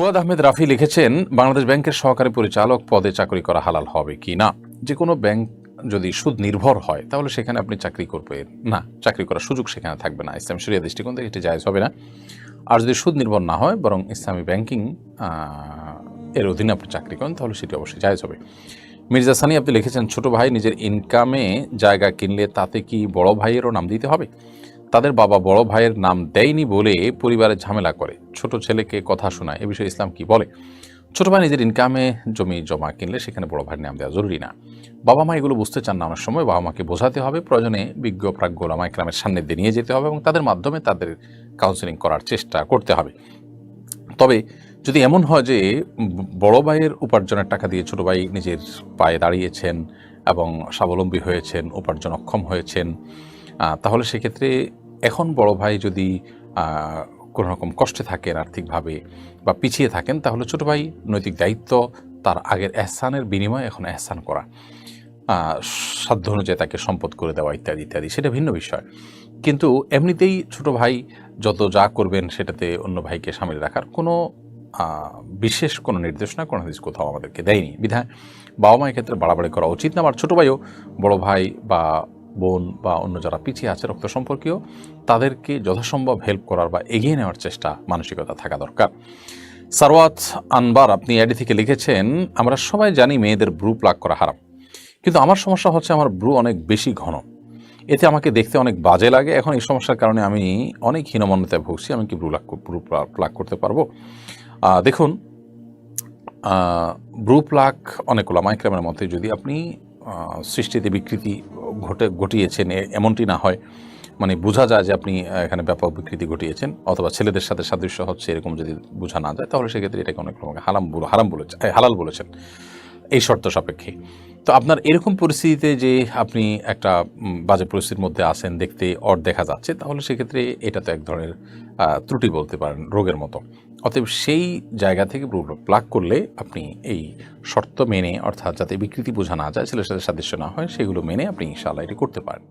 ফুয়াদ আহমেদ রাফি লিখেছেন, বাংলাদেশ ব্যাংকের সহকারী পরিচালক পদে চাকরি করা হালাল হবে কি না? যে কোনো ব্যাংক যদি সুদ নির্ভর হয়, তাহলে সেখানে আপনি চাকরি করবেন না। চাকরি করার সুযোগ সেখানে থাকবে না। ইসলাম শরিয়া দৃষ্টিকোণ থেকে এটি জায়জ হবে না। আর যদি সুদ নির্ভর না হয়, বরং ইসলামী ব্যাংকিং এর অধীনে আপনি চাকরি করেন, তাহলে সেটি অবশ্যই জায়জ হবে। মির্জা সানি আপনি লিখেছেন, ছোট ভাই নিজের ইনকামে জায়গা কিনলে তাতে কি বড় ভাইয়েরও নাম দিতে হবে? তাদের বাবা বড় ভাইয়ের নাম দেয়নি বলে পরিবারে ঝামেলা করে। ছোট ছেলেকে কথা শোনায়। এ বিষয়ে ইসলাম কি বলে? ছোট ভাই নিজের ইনকামে জমি জমা কিনলে সেখানে বড় ভাইয়ের নাম দেওয়া জরুরি না। বাবা মা এগুলো বুঝতে চান না। অনেক সময় বাবা মাকে বোঝাতে হবে। প্রয়োজনে বিজ্ঞ প্রাজ্ঞ ওলামা ইকরামের সান্নিধ্যে নিয়ে যেতে হবে এবং তাদের মাধ্যমে তাদের কাউন্সেলিং করার চেষ্টা করতে হবে। তবে যদি এমন হয় যে বড় ভাইয়ের উপার্জনের টাকা দিয়ে ছোট ভাই নিজের পায়ে দাঁড়িয়েছেন এবং স্বাবলম্বী হয়েছেন, উপার্জন অক্ষম হয়েছেন তাহলে সেক্ষেত্রে এখন বড় ভাই যদি কোনো রকম কষ্টে থাকেন আর্থিকভাবে বা পিছিয়ে থাকেন, তাহলে ছোট ভাই নৈতিক দায়িত্ব, তার আগের এহসানের বিনিময়ে এখন এহসান করা সাধ্য অনুযায়ী তাকে সম্পদ করে দেওয়া ইত্যাদি ইত্যাদি, সেটা ভিন্ন বিষয়। কিন্তু এমনিতেই ছোট ভাই যত যা করবেন সেটাতে অন্য ভাইকে সামিল রাখার কোনো বিশেষ কোনো নির্দেশনা কোনো হাদিস কোথাও আমাদেরকে দেয়নি। বিধায় বাবা মায়ের ক্ষেত্রে বাড়াবাড়ি করা উচিত না আমার ছোটো ভাইও বড় ভাই বা বোন বা অন্য যারা পিছিয়ে আছে রক্ত সম্পর্কীয়, তাদেরকে যথাসম্ভব হেল্প করার বা এগিয়ে নেওয়ার চেষ্টা মানসিকতা থাকা দরকার। সারওয়াত আনবার আপনি অ্যাডি থেকে লিখেছেন, আমরা সবাই জানি মেয়েদের ব্রু প্লাগ করা হারাম। কিন্তু আমার সমস্যা হচ্ছে আমার ব্রু অনেক বেশি ঘন। এতে আমাকে দেখতে অনেক বাজে লাগে। এখন এই সমস্যার কারণে আমি অনেক হীনমন্যতায় ভুগছি। আমি কি ব্রু লাগ ব্রু প্লাগ করতে পারব? দেখুন ব্রু প্লাক অনেকগুলো মাইক্রামের মধ্যে যদি আপনি সৃষ্টিতে বিকৃতি ঘটে, ঘটিয়েছেন এমনটি না হয়। মানে বোঝা যায় যে আপনি এখানে ব্যাপক বিকৃতি ঘটিয়েছেন, অথবা ছেলেদের সাথে সাদৃশ্য হচ্ছে এরকম যদি বোঝা না যায়, তাহলে সেক্ষেত্রে এটাকে অনেক রকম হারাম হারাম বলেছে হালাল বলেছেন। এই শর্ত সাপেক্ষে। তো আপনার এরকম পরিস্থিতিতে যে আপনি একটা বাজে পরিস্থিতির মধ্যে আসেন দেখতে অর দেখা যাচ্ছে, তাহলে সেক্ষেত্রে এটা তো এক ধরনের ত্রুটি বলতে পারেন, রোগের মতো। অতএব সেই জায়গা থেকে প্লাগ করলে আপনি এই শর্ত মেনে, অর্থাৎ যাতে বিকৃতি বোঝা না যায়, ছেলের সাথে সাদৃশ্য না হয়, সেগুলো মেনে আপনি ইনশাআল্লাহ এটি করতে পারেন।